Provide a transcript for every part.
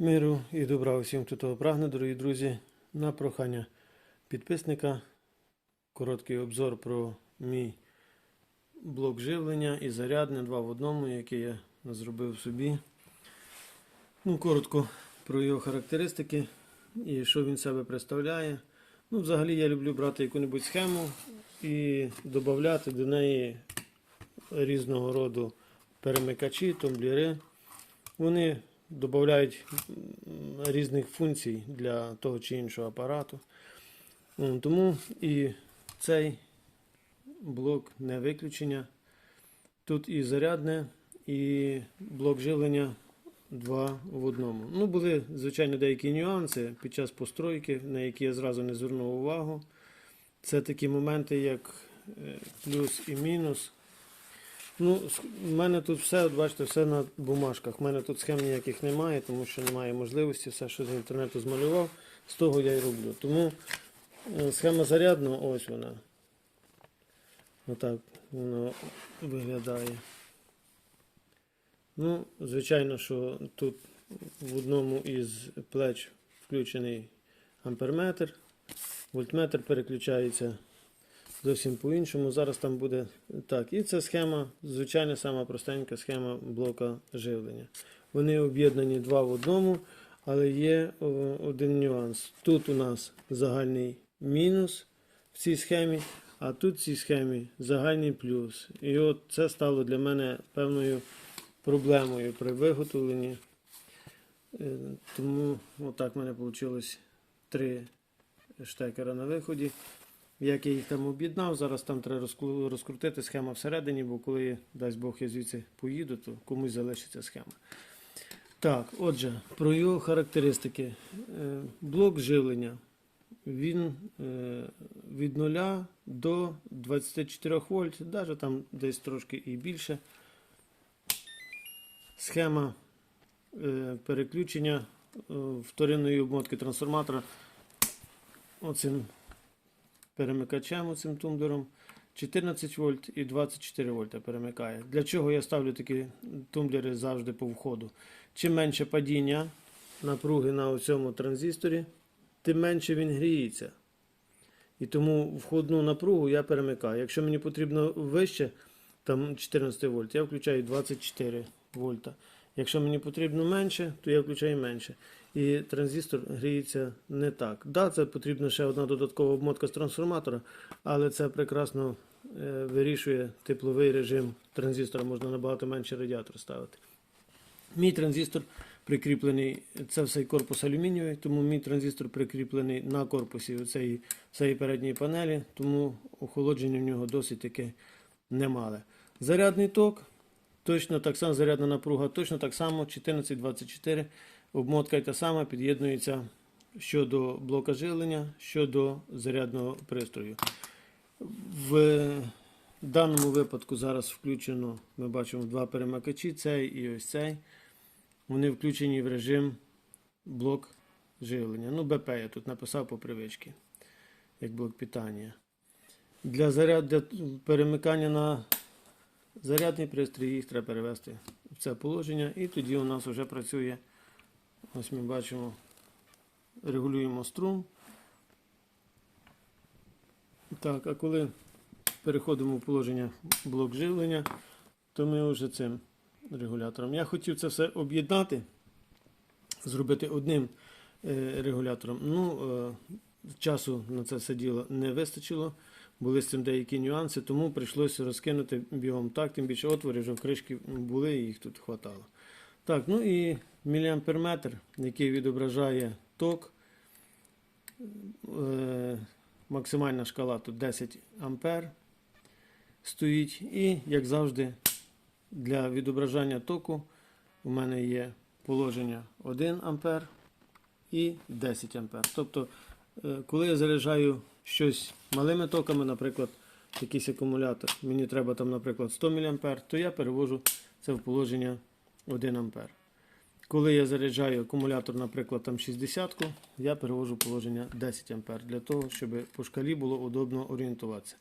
Миру і добра усім, хто того прагне, дорогі друзі. На прохання підписника. Короткий обзор про мій блок живлення і зарядне два в одному, який я зробив собі. Ну, коротко про його характеристики і що він себе представляє. Ну, взагалі я люблю брати яку-небудь схему і додати до неї різного роду перемикачі, тумблери. Вони додають різних функцій для того чи іншого апарату. Тому і цей блок не виключення. Тут і зарядне, і блок живлення два в одному. Ну, були, звичайно, деякі нюанси під час постройки, на які я зразу не звернув увагу. Це такі моменти, як е, плюс і мінус. Ну, в мене тут все, от бачите, все на бумажках. У мене тут схем ніяких немає, тому що немає можливості, все, що з інтернету змалював, з того я й роблю. Тому е, схема зарядного, ось вона. Отак вона виглядає. Ну, звичайно, що тут в одному із плеч включений амперметр, вольтметр переключається зовсім по-іншому. Зараз там буде так. І це схема, звичайна сама простенька схема блока живлення. Вони об'єднані два в одному, але є один нюанс. Тут у нас загальний мінус в цій схемі, а тут в цій схемі загальний плюс. І от це стало для мене певною проблемою при виготовленні. Е, Тому отак в мене вийшло три штекера на виході. Як я їх там об'єднав, зараз там треба розкрутити схема всередині, бо коли, дасть Бог, я звідси поїду, то комусь залишиться схема. Так, отже, про його характеристики. Е, Блок живлення. Він е, від 0 до 24 вольт, навіть там десь трошки і більше. Схема е, переключення вторинної обмотки трансформатора оцим перемикачем, оцим тумблером. 14 вольт і 24 вольта перемикає. Для чого я ставлю такі тумблери завжди по входу? Чим менше падіння напруги на цьому транзисторі, тим менше він гріється. І тому входну напругу я перемикаю. Якщо мені потрібно вище, там 14 вольт, я включаю 24 вольта. Якщо мені потрібно менше, то я включаю менше. І транзистор гріється не так. Да, це потрібна ще одна додаткова обмотка з трансформатора, але це прекрасно е, вирішує тепловий режим транзистора. Можна набагато менше радіатор ставити. Мій транзистор прикріплений, це все корпус алюмінієвий, тому мій транзистор прикріплений на корпусі цієї, цієї передньої панелі, тому охолодження в нього досить таке немале. Зарядний ток, точно так само, зарядна напруга, точно так само 1424. Обмотка і та сама під'єднується щодо блока живлення, щодо зарядного пристрою. В даному випадку зараз включено, ми бачимо два перемикачі, цей і ось цей. Вони включені в режим блок живлення. Ну, БП я тут написав по привичці, як блок питання. Для, заряд, для перемикання на зарядний пристрій їх треба перевести в це положення. І тоді у нас вже працює. Ось ми бачимо, регулюємо струм. Так, а коли переходимо в положення блок живлення, то ми вже цим регулятором. Я хотів це все об'єднати, зробити одним е, регулятором. Ну, е, часу на це все діло не вистачило. Були з цим деякі нюанси, тому прийшлося розкинути бігом так, тим більше отвори вже в кришки були, і їх тут хватало. Так, ну і міліамперметр, який відображає ток. Е, максимальна шкала тут 10 ампер стоїть. І, як завжди, для відображення току у мене є положення 1 ампер і 10 ампер. Тобто, е, коли я заряджаю щось малими токами, наприклад, якийсь акумулятор, мені треба там, наприклад, 100 мА, то я перевожу це в положення 1 ампер. Коли я заряджаю акумулятор, наприклад, там 60, я перевожу положення 10 А для того, щоб по шкалі було удобно орієнтуватися.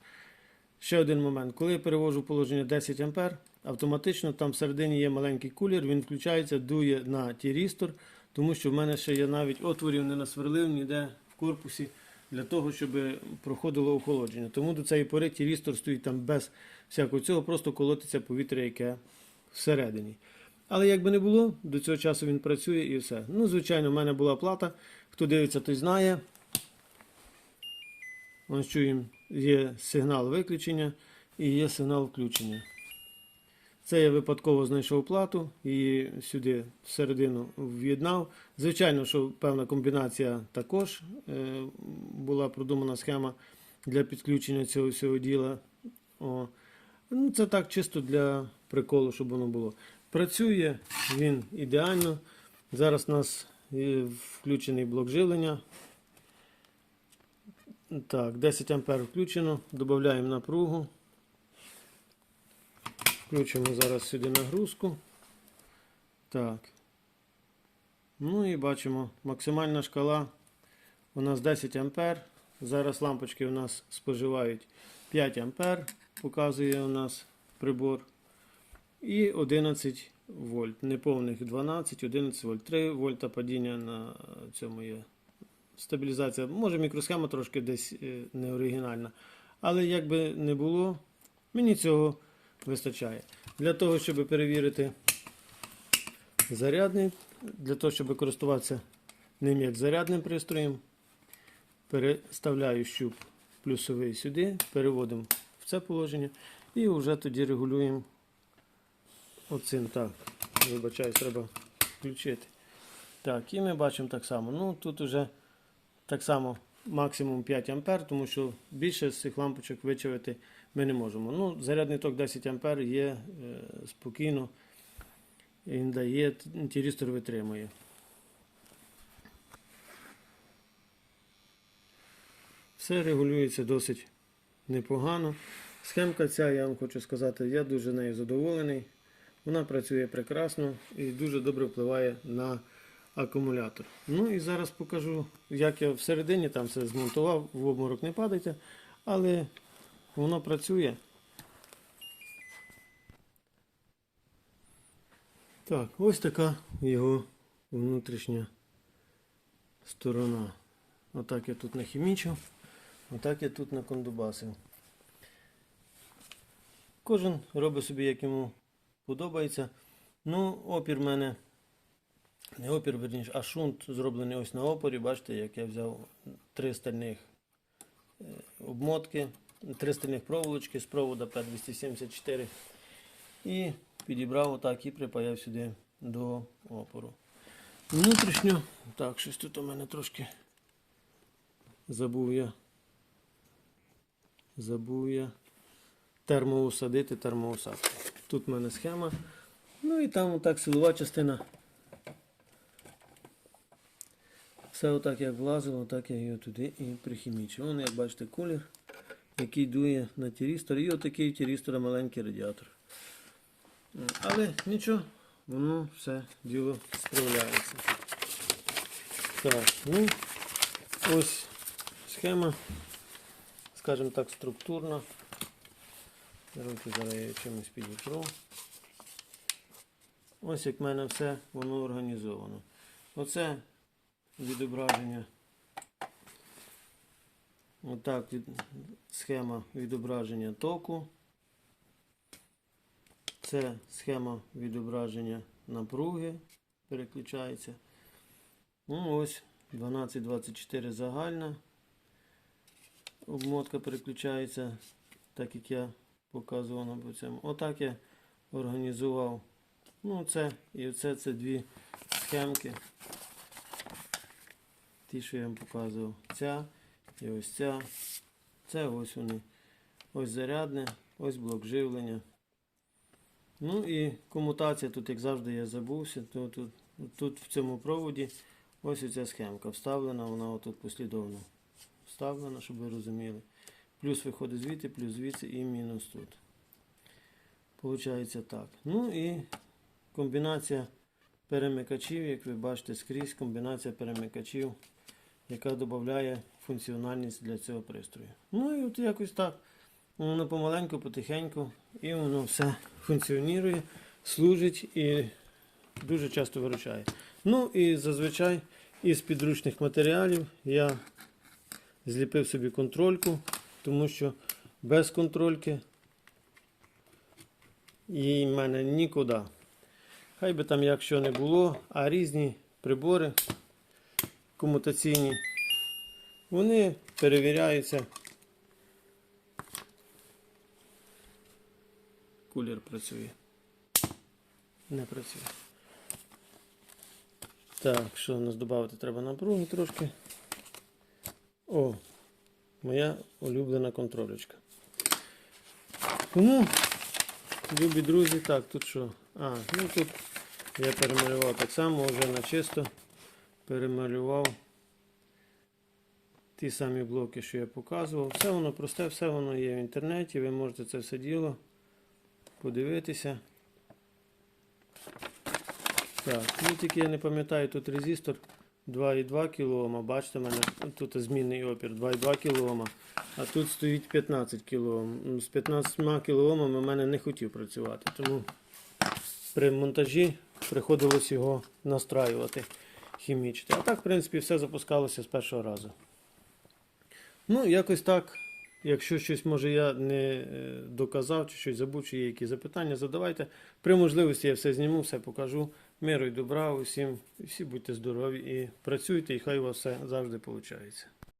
Ще один момент. Коли я перевожу положення 10 А, автоматично там всередині є маленький кулер, він включається, дує на тірістор, тому що в мене ще є навіть отворів не насверлив ніде в корпусі для того, щоб проходило охолодження. Тому до цієї пори тірістор стоїть там без всякого цього, просто колотиться повітря, яке всередині. Але як би не було, до цього часу він працює і все. Ну, звичайно, в мене була плата. Хто дивиться, той знає. Ось чуємо, є сигнал виключення і є сигнал включення. Це я випадково знайшов плату і сюди всередину в'єднав. Звичайно, що певна комбінація також е, була продумана схема для підключення цього всього діла. О. Ну, це так чисто для приколу, щоб воно було. Працює він ідеально. Зараз у нас включений блок живлення. Так, 10 ампер включено. Додаємо напругу. Включимо зараз сюди нагрузку. Так. Ну і бачимо, максимальна шкала у нас 10 ампер. Зараз лампочки у нас споживають 5 ампер, показує у нас прибор. І 11 вольт. Неповних 12, 11 вольт. 3 вольта падіння на цьому є. Стабілізація. Може мікросхема трошки десь е, не оригінальна. Але як би не було, мені цього вистачає. Для того, щоб перевірити зарядний, для того, щоб користуватися ним як зарядним пристроєм, переставляю щуп плюсовий сюди, переводимо в це положення і вже тоді регулюємо оцим. Так, вибачаюсь, треба включити. Так, і ми бачимо так само. Ну, тут вже так само максимум 5 ампер, тому що більше з цих лампочок вичавити ми не можемо. Ну, зарядний ток 10 ампер є е, спокійно. Він дає, тірістор витримує. Все регулюється досить непогано. Схемка ця, я вам хочу сказати, я дуже нею задоволений. Вона працює прекрасно і дуже добре впливає на акумулятор. Ну і зараз покажу, як я всередині там все змонтував, в обморок не падайте, але воно працює. Так, ось така його внутрішня сторона. Отак я тут нахімічив, отак я тут накондубасив. Кожен робить собі, як йому подобається. Ну, опір в мене, не опір, верніше, а шунт зроблений ось на опорі. Бачите, як я взяв три стальних е, обмотки, три стальних проволочки з провода P274 і підібрав отак і припаяв сюди до опору. Внутрішньо, так, щось тут у мене трошки забув я. Забув я термоусадити, термоусадку. Тут в мене схема. Ну і там отак силова частина. Все отак як влазило, так я його туди і прихімічив. Вон, як бачите, колір, який дує на тірістор. І отакий у тірістора маленький радіатор. Але нічого, воно все діло справляється. Так, ну ось схема, скажімо так, структурна. Руки зараз я чимось підітру. Ось як в мене все воно організовано. Оце відображення. Отак від, схема відображення току. Це схема відображення напруги. Переключається. Ну ось 1224 загальна. Обмотка переключається, так як я показував по цьому. Отак я організував. Ну, це і оце це дві схемки. Ті, що я вам показував. Ця і ось ця. Це ось вони. Ось зарядне, ось блок живлення. Ну і комутація тут, як завжди, я забувся. Тут, тут, тут в цьому проводі ось ця схемка вставлена, вона отут послідовно вставлена, щоб ви розуміли. Плюс виходить звідти, плюс звідси і мінус тут. Получається так. Ну і комбінація перемикачів, як ви бачите, скрізь комбінація перемикачів, яка додає функціональність для цього пристрою. Ну і от якось так. Воно помаленьку, потихеньку, і воно все функціонує, служить і дуже часто виручає. Ну і зазвичай із підручних матеріалів я зліпив собі контрольку, тому що без контрольки їй в мене нікуди. Хай би там як що не було, а різні прибори комутаційні, вони перевіряються. Кулер працює. Не працює. Так, що у нас додати треба напруги трошки. О, моя улюблена контролечка. Тому, любі друзі, так, тут що? А, ну тут я перемалював так само, вже на чисто перемалював ті самі блоки, що я показував. Все воно просте, все воно є в інтернеті, ви можете це все діло подивитися. Так, ну тільки я не пам'ятаю, тут резистор 2,2 кОм, бачите, в мене тут змінний опір 2,2 кОм, а тут стоїть 15 кОм. З 15 кОм у мене не хотів працювати, тому при монтажі приходилось його настраювати хімічити. А так, в принципі, все запускалося з першого разу. Ну, якось так. Якщо щось може я не е, доказав, чи щось забув, чи є якісь запитання, задавайте. При можливості я все зніму, все покажу. Миру і добра усім, всі будьте здорові і працюйте, і хай у вас все завжди виходить.